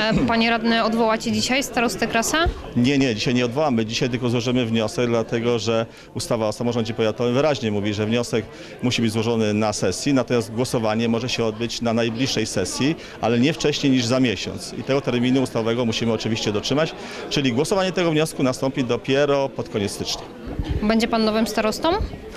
E, Panie radny, odwołacie dzisiaj starostę Krasa? Nie, nie, dzisiaj nie odwołamy. Dzisiaj tylko złożymy wniosek, dlatego że ustawa o samorządzie powiatowym wyraźnie mówi, że wniosek musi być złożony na sesji, natomiast głosowanie może się odbyć na najbliższej sesji, ale nie wcześniej niż za miesiąc. I tego terminu ustawowego musimy oczywiście dotrzymać, czyli głosowanie tego wniosku nastąpi dopiero pod koniec stycznia. Będzie pan nowym starostą?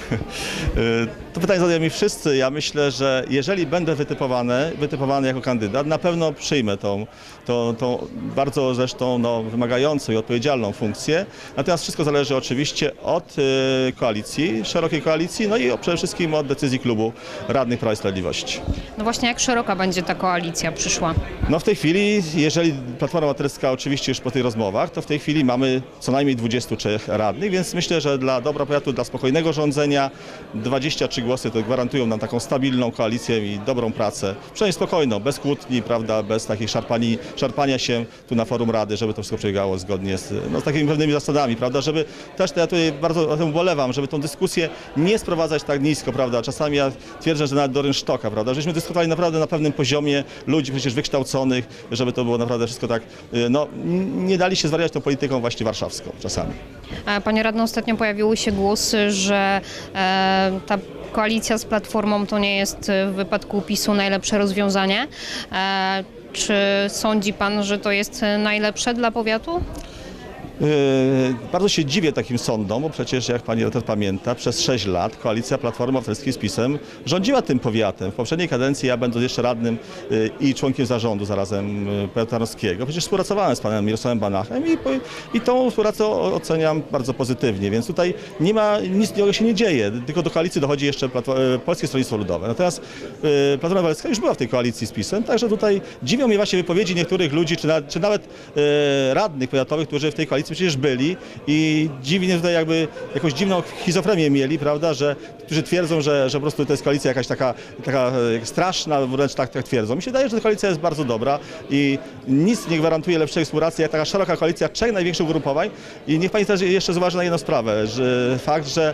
To pytanie zadają mi wszyscy. Ja myślę, że jeżeli będę wytypowany, wytypowany jako kandydat, na pewno przyjmę tą, tą, tą bardzo zresztą no, wymagającą i odpowiedzialną funkcję. Natomiast wszystko zależy oczywiście od y, koalicji, szerokiej koalicji, no i przede wszystkim od decyzji klubu radnych Prawa i Sprawiedliwości. No właśnie, jak szeroka będzie ta koalicja przyszła? No w tej chwili, jeżeli Platforma Obywatelska oczywiście już po tych rozmowach, to w tej chwili mamy co najmniej 23 radnych, więc myślę, że dla dobra powiatu, dla spokojnego rządzenia 23 głosy to gwarantują nam taką stabilną koalicję i dobrą pracę. Przynajmniej spokojną, bez kłótni, prawda, bez takich szarpani, szarpania się tu na forum Rady, żeby to wszystko przebiegało zgodnie z, no, z takimi pewnymi zasadami, prawda, żeby też, ja tutaj bardzo o tym ubolewam, żeby tą dyskusję nie sprowadzać tak nisko, prawda, czasami ja twierdzę, że nawet do rynsztoka, prawda, żeśmy dyskutowali naprawdę na pewnym poziomie ludzi przecież wykształconych, żeby to było naprawdę wszystko tak, y, no nie dali się zwariać tą polityką właśnie warszawską czasami. Panie radny, ostatnio pojawiły się głosy, że ta koalicja z Platformą to nie jest e, w wypadku PiSu najlepsze rozwiązanie. E, Czy sądzi pan, że to jest e, najlepsze dla powiatu? Yy, Bardzo się dziwię takim sądom, bo przecież jak pani redaktor pamięta, przez 6 lat koalicja Platformy Obywatelskiej z PiSem rządziła tym powiatem. W poprzedniej kadencji ja będąc jeszcze radnym yy, i członkiem zarządu zarazem powiatu tarnowskiego, przecież współpracowałem z panem Mirosławem Banachem i, i tą współpracę oceniam bardzo pozytywnie, więc tutaj nie ma, nic takiego się nie dzieje, tylko do koalicji dochodzi jeszcze Polskie Stronnictwo Ludowe. Natomiast Platforma Obywatelska już była w tej koalicji z PiSem, także tutaj dziwią mnie właśnie wypowiedzi niektórych ludzi, czy, na, czy nawet radnych powiatowych, którzy w tej koalicji przecież byli i dziwnie tutaj jakby jakąś dziwną schizofrenię mieli, prawda, że którzy twierdzą, że, że po prostu to jest koalicja jakaś taka, taka e, straszna, wręcz tak, tak twierdzą. Mi się wydaje, że ta koalicja jest bardzo dobra i nic nie gwarantuje lepszej współpracy jak taka szeroka koalicja trzech największych ugrupowań i niech Pani też jeszcze zauważy na jedną sprawę, że fakt, że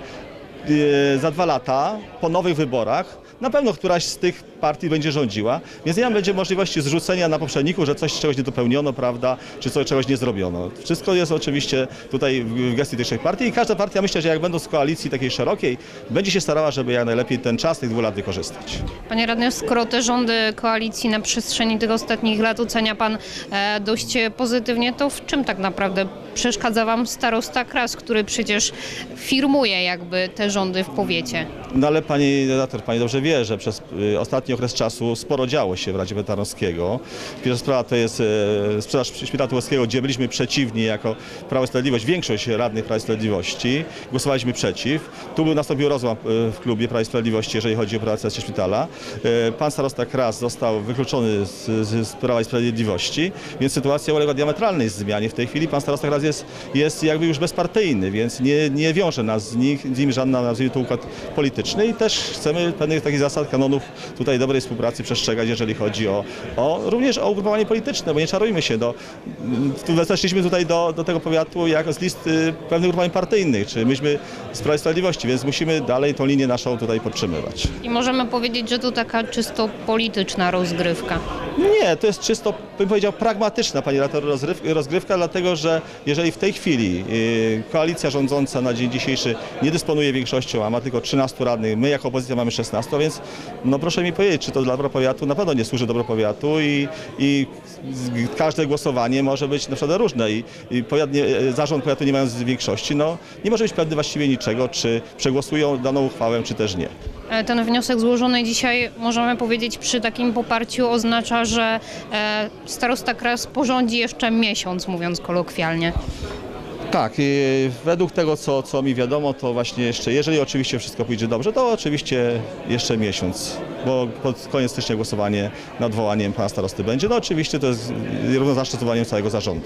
za dwa lata po nowych wyborach na pewno któraś z tych partii będzie rządziła, więc nie będzie możliwości zrzucenia na poprzedników, że coś czegoś nie dopełniono, prawda, czy coś czegoś nie zrobiono. Wszystko jest oczywiście tutaj w w gestii tych trzech partii i każda partia myślę, że jak będą z koalicji takiej szerokiej, będzie się starała, żeby jak najlepiej ten czas tych dwóch lat wykorzystać. Panie radny, skoro te rządy koalicji na przestrzeni tych ostatnich lat ocenia pan e, dość pozytywnie, to w czym tak naprawdę przeszkadza wam starosta Kras, który przecież firmuje jakby te rządy w powiecie? No ale pani redaktor, pani dobrze wie, że przez y, ostatni okres czasu sporo działo się w Radzie Weteranowskiego. Pierwsza sprawa to jest e, sprzedaż Szpitala Tułowskiego, gdzie byliśmy przeciwni jako Prawo i Sprawiedliwość, większość radnych Prawa i Sprawiedliwości. Głosowaliśmy przeciw. Tu był nastąpił rozłam e, w klubie Prawa i Sprawiedliwości, jeżeli chodzi o prywatystację szpitala. Pan starosta Kras został wykluczony z, z, Prawa i Sprawiedliwości, więc sytuacja uległa diametralnej zmianie. W tej chwili pan starosta Kras jest, jest jakby już bezpartyjny, więc nie, nie wiąże nas z, z nim żadna, nazwijmy układ polityczny i też chcemy pewnych takich zasad, kanonów tutaj dobrej współpracy przestrzegać, jeżeli chodzi o, o również o ugrupowanie polityczne, bo nie czarujmy się, do, tu weszliśmy tutaj do, do tego powiatu jak z list y, pewnych ugrupowań partyjnych, czy myśmy z Prawa i Sprawiedliwości, więc musimy dalej tą linię naszą tutaj podtrzymywać. I możemy powiedzieć, że to taka czysto polityczna rozgrywka. Nie, to jest czysto, bym powiedział, pragmatyczna, pani redaktor, rozgrywka, dlatego że jeżeli w tej chwili y, koalicja rządząca na dzień dzisiejszy nie dysponuje większością, a ma tylko 13 radnych, my jako opozycja mamy 16, więc no proszę mi powiedzieć, czy to dla dobra powiatu na pewno nie służy dobro powiatu i, i każde głosowanie może być naprawdę różne i, i powiat nie, e, zarząd powiatu nie mając większości, no nie może być pewny właściwie niczego, czy przegłosują daną uchwałę, czy też nie. E, Ten wniosek złożony dzisiaj, możemy powiedzieć, przy takim poparciu oznacza, że e, starosta Kras porządzi jeszcze miesiąc, mówiąc kolokwialnie. Tak, według tego, co, co mi wiadomo, to właśnie jeszcze, jeżeli oczywiście wszystko pójdzie dobrze, to oczywiście jeszcze miesiąc, bo pod koniec stycznia głosowanie nad odwołaniem pana starosty będzie. No oczywiście to jest równoznaczne z całego zarządu.